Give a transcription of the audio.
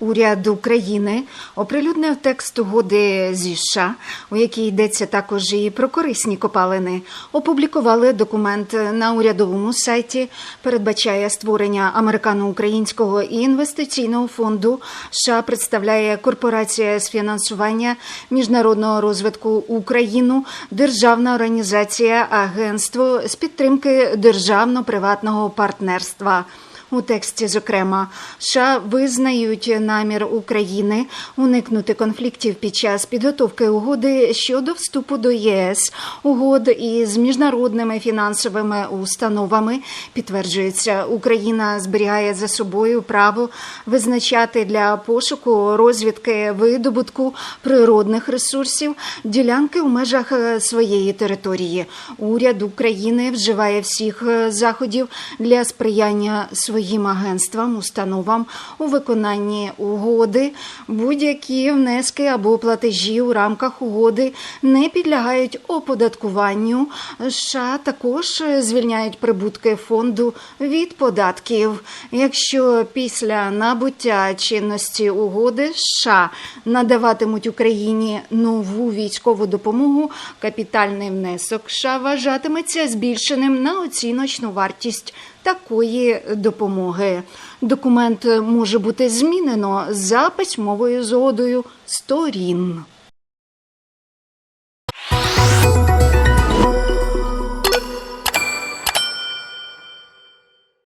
Уряд України оприлюднив текст угоди зі США, у якій йдеться також і про корисні копалини. Опублікували документ на урядовому сайті. Передбачає створення американо-українського інвестиційного фонду. США представляє корпорація з фінансування міжнародного розвитку Україну, державна організація, агентство з підтримки державно-приватного партнерства. У тексті, зокрема, США визнають намір України уникнути конфліктів під час підготовки угоди щодо вступу до ЄС. Угод із міжнародними фінансовими установами підтверджується, Україна зберігає за собою право визначати для пошуку розвідки видобутку природних ресурсів ділянки у межах своєї території. Уряд України вживає всіх заходів для сприяння своїм агентствам, установам у виконанні угоди. Будь-які внески або платежі у рамках угоди не підлягають оподаткуванню. США також звільняють прибутки фонду від податків. Якщо після набуття чинності угоди США надаватимуть Україні нову військову допомогу, капітальний внесок США вважатиметься збільшеним на оціночну вартість такої допомоги. Документ може бути змінено за письмовою згодою сторін.